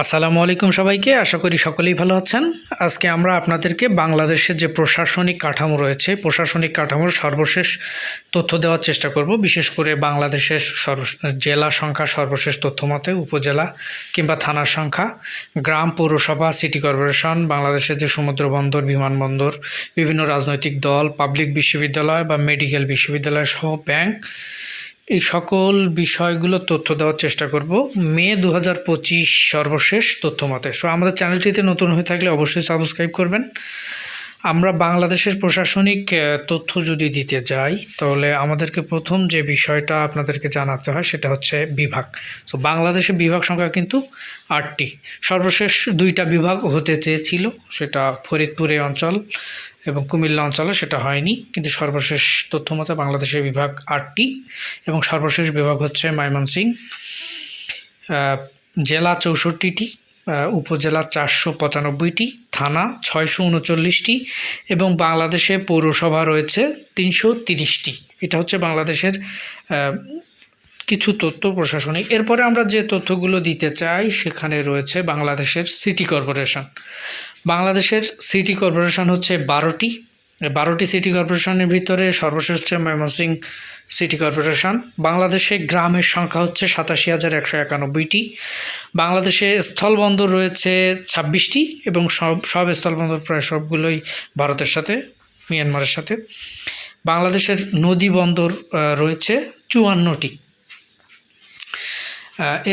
আসসালামু আলাইকুম সবাইকে, আশা করি সকলেই ভালো আছেন। আজকে আমরা আপনাদেরকে বাংলাদেশের যে প্রশাসনিক কাঠামো রয়েছে, প্রশাসনিক কাঠামোর সর্বশেষ তথ্য দেওয়ার চেষ্টা করব। বিশেষ করে বাংলাদেশের জেলা সংখ্যা, সর্বশেষ তথ্য মতে উপজেলা কিংবা থানার সংখ্যা, গ্রাম, পৌরসভা, সিটি কর্পোরেশন, বাংলাদেশের যে সমুদ্র বন্দর বিমানবন্দর বিভিন্ন রাজনৈতিক দল, পাবলিক বিশ্ববিদ্যালয় বা মেডিকেল বিশ্ববিদ্যালয় সহ ব্যাংক এই সকল বিষয়গুলো তথ্য দেওয়ার চেষ্টা করব। মে দু হাজার পঁচিশ সর্বশেষ তথ্য মতে। সো আমাদের চ্যানেলটিতে নতুন হয়ে থাকলে অবশ্যই সাবস্ক্রাইব করবেন। আমরা বাংলাদেশের প্রশাসনিক তথ্য যদি দিতে যাই, তাহলে আমাদেরকে প্রথম যে বিষয়টা আপনাদেরকে জানাতে হয় সেটা হচ্ছে বিভাগ। তো বাংলাদেশের বিভাগ সংখ্যা কিন্তু আটটি। সর্বশেষ দুইটা বিভাগ হতে চেয়েছিল, সেটা ফরিদপুরে অঞ্চল এবং কুমিল্লা অঞ্চলে সেটা হয়নি। কিন্তু সর্বশেষ তথ্য মতে বাংলাদেশের বিভাগ আটটি এবং সর্বশেষ বিভাগ হচ্ছে ময়মনসিং জেলা চৌষট্টিটি। উপজেলা চারশো পঁচানব্বইটি, থানা ছয়শো উনচল্লিশটি এবং বাংলাদেশে পৌরসভা রয়েছে তিনশো তিরিশটি। এটা হচ্ছে বাংলাদেশের কিছু তথ্য প্রশাসনিক। এরপরে আমরা যে তথ্যগুলো দিতে চাই, সেখানে রয়েছে বাংলাদেশের সিটি কর্পোরেশন। বাংলাদেশের সিটি কর্পোরেশন হচ্ছে বারোটি। বারোটি সিটি কর্পোরেশনের ভিতরে সর্বশেষ হচ্ছে ময়মনসিং সিটি কর্পোরেশন। বাংলাদেশে গ্রামের সংখ্যা হচ্ছে সাতাশি হাজার একশো একানব্বইটি। বাংলাদেশে স্থলবন্দর রয়েছে ছাব্বিশটি এবং সব সব স্থলবন্দর প্রায় সবগুলোই ভারতের সাথে, মিয়ানমারের সাথে। বাংলাদেশের নদী বন্দর রয়েছে চুয়ান্নটি।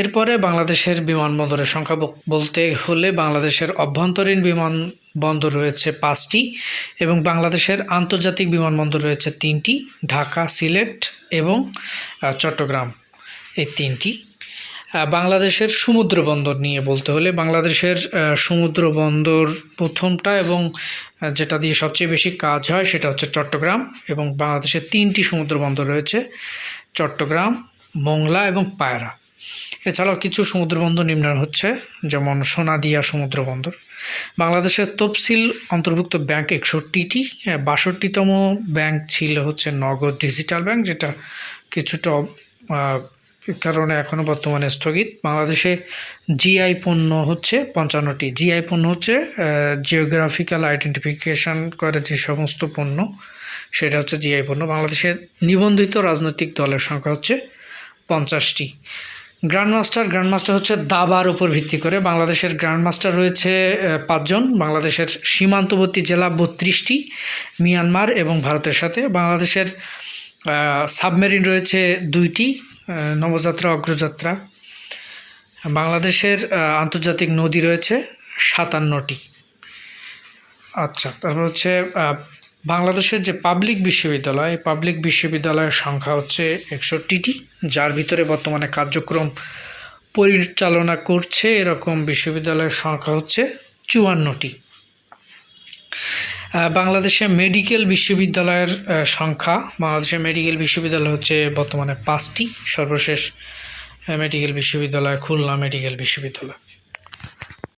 এরপরে বাংলাদেশের বিমানবন্দরের সংখ্যা বলতে হলে বাংলাদেশের অভ্যন্তরীণ বিমানবন্দর রয়েছে পাঁচটি এবং বাংলাদেশের আন্তর্জাতিক বিমানবন্দর রয়েছে তিনটি, ঢাকা, সিলেট এবং চট্টগ্রাম এই তিনটি। বাংলাদেশের সমুদ্র বন্দর নিয়ে বলতে হলে বাংলাদেশের সমুদ্র বন্দর প্রথমটা এবং যেটা দিয়ে সবচেয়ে বেশি কাজ হয় সেটা হচ্ছে চট্টগ্রাম এবং বাংলাদেশের তিনটি সমুদ্র বন্দর রয়েছে, চট্টগ্রাম, মোংলা এবং পায়রা। এছাড়াও কিছু সমুদ্র বন্দর নিম্ন হচ্ছে, যেমন সোনাদিয়া সমুদ্র বন্দর বাংলাদেশের তফসিল অন্তর্ভুক্ত ব্যাংক একষট্টিটি বাষট্টিতম ব্যাংক ছিল হচ্ছে নগদ ডিজিটাল ব্যাংক, যেটা কিছুটা কারণে এখনও বর্তমানে স্থগিত। বাংলাদেশে জিআই পণ্য হচ্ছে পঞ্চান্নটি। জিআই পণ্য হচ্ছে জিওগ্রাফিক্যাল আইডেন্টিফিকেশন করে যে সমস্ত পণ্য, সেটা হচ্ছে জিআই পণ্য। বাংলাদেশের নিবন্ধিত রাজনৈতিক দলের সংখ্যা হচ্ছে পঞ্চাশটি। গ্র্যান্ডমাস্টার গ্র্যান্ডমাস্টার হচ্ছে দাবার উপর ভিত্তি করে। বাংলাদেশের গ্র্যান্ডমাস্টার রয়েছে পাঁচজন। বাংলাদেশের সীমান্তবর্তী জেলা বত্রিশটি, মিয়ানমার এবং ভারতের সাথে। বাংলাদেশের সাবমেরিন রয়েছে দুইটি নবযাত্রা, অগ্রযাত্রা। বাংলাদেশের আন্তর্জাতিক নদী রয়েছে সাতান্নটি। আচ্ছা তারপর হচ্ছে বাংলাদেশের যে পাবলিক বিশ্ববিদ্যালয় পাবলিক বিশ্ববিদ্যালয়ের সংখ্যা হচ্ছে একষট্টিটি, যার ভিতরে বর্তমানে কার্যক্রম পরিচালনা করছে, এরকম বিশ্ববিদ্যালয়ের সংখ্যা হচ্ছে চুয়ান্নটি। বাংলাদেশে মেডিকেল বিশ্ববিদ্যালয়ের সংখ্যা বাংলাদেশের মেডিকেল বিশ্ববিদ্যালয় হচ্ছে বর্তমানে পাঁচটি, সর্বশেষ মেডিকেল বিশ্ববিদ্যালয় খুলনা মেডিকেল বিশ্ববিদ্যালয়।